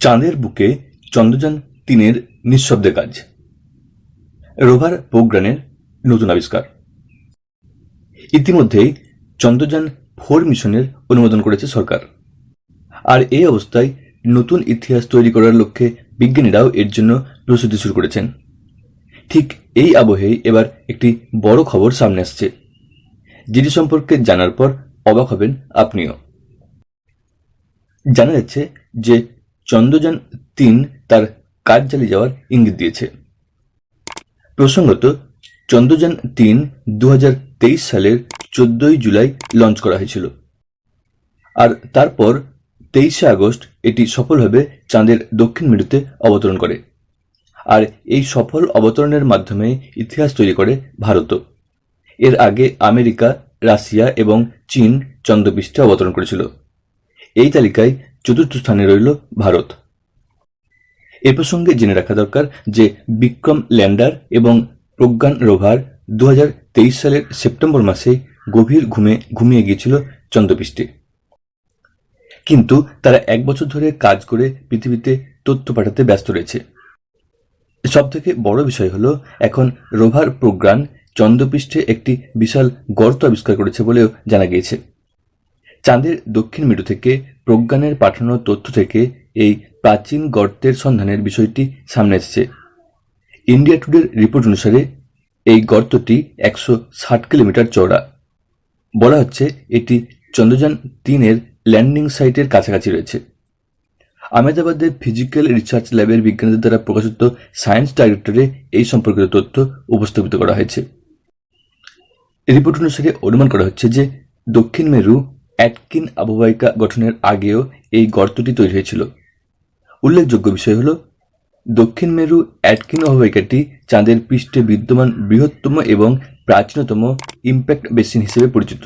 চাঁদের বুকে চন্দ্রযান তিনের নিঃশব্দে কাজ। রোভার প্রোগ্রামের নতুন আবিষ্কার। ইতিমধ্যেই চন্দ্রযান ফোর মিশনের অনুমোদন করেছে সরকার। আর এই অবস্থায় নতুন ইতিহাস তৈরি করার লক্ষ্যে বিজ্ঞানীরাও এর জন্য প্রস্তুতি শুরু করেছেন। ঠিক এই আবহেই এবার একটি বড় খবর সামনে আসছে। যেটি সম্পর্কে জানার পর অবাক হবেন আপনিও। জানা যাচ্ছে যে চন্দ্রযান তিন তার কাজ চালিয়ে যাওয়ার ইঙ্গিত দিয়েছে। প্রসঙ্গত, চন্দ্রযান তিন দু সালের চোদ্দই জুলাই লঞ্চ করা হয়েছিল। আর তারপর তেইশে আগস্ট এটি সফলভাবে চাঁদের দক্ষিণ মেরুতে অবতরণ করে। আর এই সফল অবতরণের মাধ্যমে ইতিহাস তৈরি করে ভারতও। এর আগে আমেরিকা, রাশিয়া এবং চীন চন্দ্রপৃষ্ঠে অবতরণ করেছিল। এই তালিকায় চতুর্থ স্থানে রইল ভারত। এ প্রসঙ্গে জেনে রাখা দরকার যে বিক্রম ল্যান্ডার এবং প্রজ্ঞান রোভার দু হাজার তেইশ সালের সেপ্টেম্বর মাসে গভীর ঘুমে ঘুমিয়ে গিয়েছিল চন্দ্রপৃষ্ঠে। কিন্তু তারা এক বছর ধরে কাজ করে পৃথিবীতে তথ্য পাঠাতে ব্যস্ত রয়েছে। সব থেকে বড় বিষয় হলো, এখন রোভার প্রোগ্রাম চন্দ্রপৃষ্ঠে একটি বিশাল গর্ত আবিষ্কার করেছে বলেও জানা গিয়েছে। চাঁদের দক্ষিণ মেরু থেকে প্রজ্ঞানের পাঠানো তথ্য থেকে এই প্রাচীন গর্তের সন্ধানের বিষয়টি সামনে এসেছে। ইন্ডিয়া টুডের রিপোর্ট অনুসারে এই গর্তটি একশো ষাট কিলোমিটার চওড়া। বলা হচ্ছে এটি চন্দ্রযান তিনের ল্যান্ডিং সাইটের কাছাকাছি রয়েছে। আহমেদাবাদের ফিজিক্যাল রিসার্চ ল্যাবের বিজ্ঞানীদের দ্বারা প্রকাশিত সায়েন্স ডাইরেক্টরে এই সম্পর্কিত তথ্য উপস্থাপিত করা হয়েছে। রিপোর্ট অনুসারে অনুমান করা হচ্ছে যে দক্ষিণ মেরু অ্যাটকিন আবহাওয়িকা গঠনের আগেও এই গর্তটি তৈরি হয়েছিল। উল্লেখযোগ্য বিষয় হল, দক্ষিণ মেরু অ্যাটকিন অববাহিকাটি চাঁদের পৃষ্ঠে বিদ্যমান বৃহত্তম এবং প্রাচীনতম ইম্প্যাক্ট বেসিন হিসেবে পরিচিত।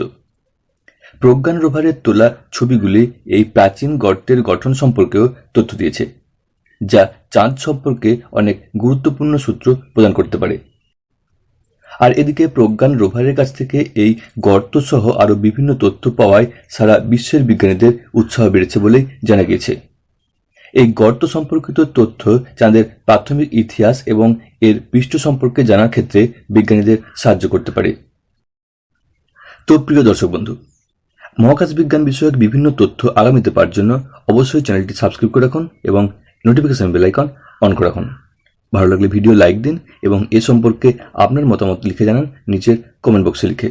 প্রজ্ঞান রোভারের তোলা ছবিগুলি এই প্রাচীন গর্তের গঠন সম্পর্কেও তথ্য দিয়েছে, যা চাঁদ সম্পর্কে অনেক গুরুত্বপূর্ণ সূত্র প্রদান করতে পারে। আর এদিকে প্রজ্ঞান রোভারের কাছ থেকে এই গর্ত সহ আরও বিভিন্ন তথ্য পাওয়ায় সারা বিশ্বের বিজ্ঞানীদের উৎসাহ বেড়েছে বলে জানা গিয়েছে। এই গর্ত সম্পর্কিত তথ্য চাঁদের প্রাথমিক ইতিহাস এবং এর পৃষ্ঠ সম্পর্কে জানার ক্ষেত্রে বিজ্ঞানীদের সাহায্য করতে পারে। তো প্রিয় দর্শক বন্ধু, মহাকাশ বিজ্ঞান বিষয়ক বিভিন্ন তথ্য আগামীতে পাওয়ার জন্য অবশ্যই চ্যানেলটি সাবস্ক্রাইব করে রাখুন এবং নোটিফিকেশন বেল আইকন অন করে রাখুন। ভালো লাগলে ভিডিও লাইক দিন এবং এ সম্পর্কে আপনার মতামত লিখে জানান নিচের কমেন্ট বক্সে লিখে।